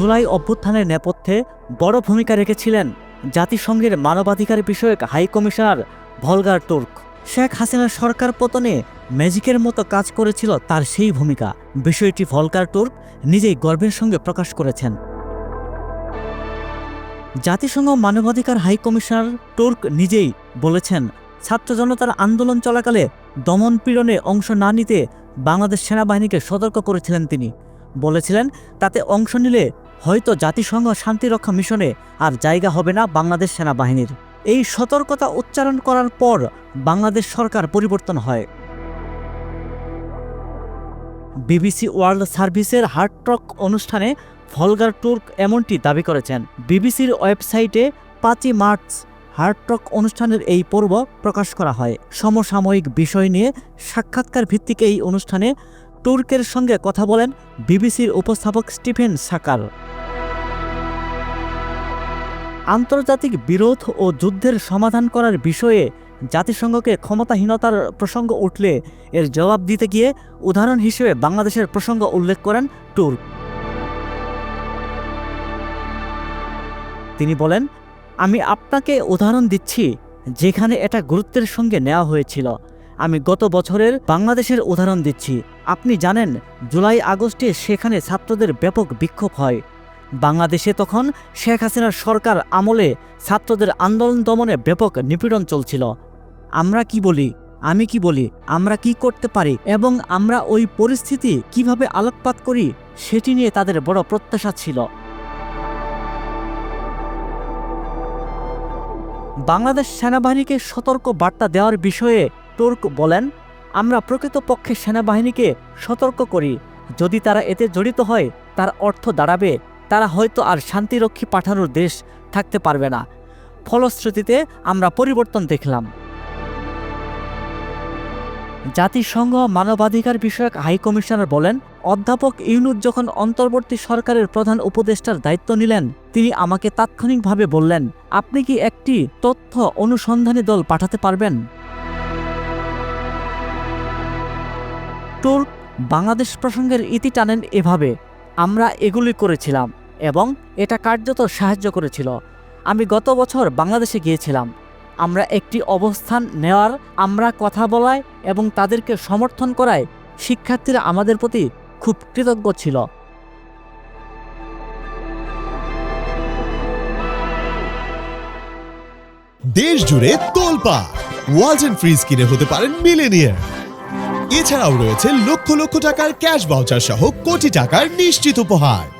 জুলাই অভ্যুত্থানের নেপথ্যে বড় ভূমিকা রেখেছিলেন জাতিসংঘের মানবাধিকার বিষয়ক high commissioner Volker Turk. Sheikh হাসিনার সরকার পতনে ম্যাজিকের মতো কাজ করেছিল তার সেই ভূমিকা। বিষয়টি ভলকার টুর্ক নিজেই গর্বের সঙ্গে প্রকাশ করেছেন। জাতিসংঘ মানবাধিকার হাই কমিশনার তুর্ক নিজেই বলেছেন, ছাত্র জনতার আন্দোলন চলাকালে দমন পীড়নে অংশ না নিতে বাংলাদেশ সেনাবাহিনীকে সতর্ক করেছিলেন তিনি। বলেছিলেন, তাতে অংশ নিলে হয়তো জাতিসংঘ শান্তিরক্ষা মিশনে আর জায়গা হবে না বাংলাদেশ সেনাবাহিনীর। এই সতর্কতা উচ্চারণ করার পর বাংলাদেশ সরকার পরিবর্তন হয়। বিবিসি ওয়ার্ল্ড সার্ভিসের হার্ড ট্রক অনুষ্ঠানে ভলগার তুর্ক এমনটি দাবি করেছেন। বিবিসির ওয়েবসাইটে পাঁচই মার্চ হার্ড ট্রক অনুষ্ঠানের এই পর্ব প্রকাশ করা হয়। সমসাময়িক বিষয় নিয়ে সাক্ষাৎকার ভিত্তিক এই অনুষ্ঠানে তুর্কের সঙ্গে কথা বলেন বিবিসির উপস্থাপক স্টিফেন সাকার। আন্তর্জাতিক বিরোধ ও যুদ্ধের সমাধান করার বিষয়ে জাতিসংঘকে ক্ষমতাহীনতার প্রসঙ্গ উঠলে এর জবাব দিতে গিয়ে উদাহরণ হিসেবে বাংলাদেশের প্রসঙ্গ উল্লেখ করেন তুর্ক। তিনি বলেন, আমি আপনাকে উদাহরণ দিচ্ছি যেখানে এটা গুরুত্বের সঙ্গে নেওয়া হয়েছিল। আমি গত বছরের বাংলাদেশের উদাহরণ দিচ্ছি। আপনি জানেন, জুলাই আগস্টে সেখানে ছাত্রদের ব্যাপক বিক্ষোভ হয়। বাংলাদেশে তখন শেখ হাসিনার সরকার আমলে ছাত্রদের আন্দোলন দমনে ব্যাপক নিপীড়ন চলছিল। আমরা কি বলি? আমি কি বলি? আমরা কি করতে পারি? এবং আমরা ওই পরিস্থিতি কীভাবে আলোকপাত করি? সেটি নিয়ে তাদের বড় প্রত্যাশা ছিল। বাংলাদেশ সেনাবাহিনীকে সতর্ক বার্তা দেওয়ার বিষয়ে তুর্ক বলেন, আমরা প্রকৃতপক্ষে সেনাবাহিনীকে সতর্ক করি। যদি তারা এতে জড়িত হয়, তার অর্থ দাঁড়াবে তারা হয়তো আর শান্তিরক্ষী পাঠানোর দেশ থাকতে পারবে না। ফলশ্রুতিতে আমরা পরিবর্তন দেখলাম। জাতিসংঘ মানবাধিকার বিষয়ক হাই কমিশনার বলেন, অধ্যাপক ইউনুস যখন অন্তর্বর্তী সরকারের প্রধান উপদেষ্টার দায়িত্ব নিলেন, তিনি আমাকে তাৎক্ষণিকভাবে বললেন, আপনি কি একটি তথ্য অনুসন্ধানী দল পাঠাতে পারবেন? তুর্ক বাংলাদেশ প্রসঙ্গের ইতি টানেন এভাবে, আমরা এগুলি করেছিলাম। এবং এটা কার্যত সাহায্য করেছিল। আমি গত বছর বাংলাদেশে গিয়েছিলাম। আমরা একটি অবস্থান নেওয়ার, আমরা কথা বলায় এবং তাদেরকে সমর্থন করায় শিক্ষার্থীরা আমাদের প্রতি খুব কৃতজ্ঞ ছিল। দেশ জুড়ে তোলপা, ওয়ালটন ফ্রিজ কিনে হতে পারেন মিলেনিয়ার এছাড়াও রয়েছে লক্ষ লক্ষ টাকার ক্যাশ বাউচার সহ কোটি টাকার নিশ্চিত উপহার।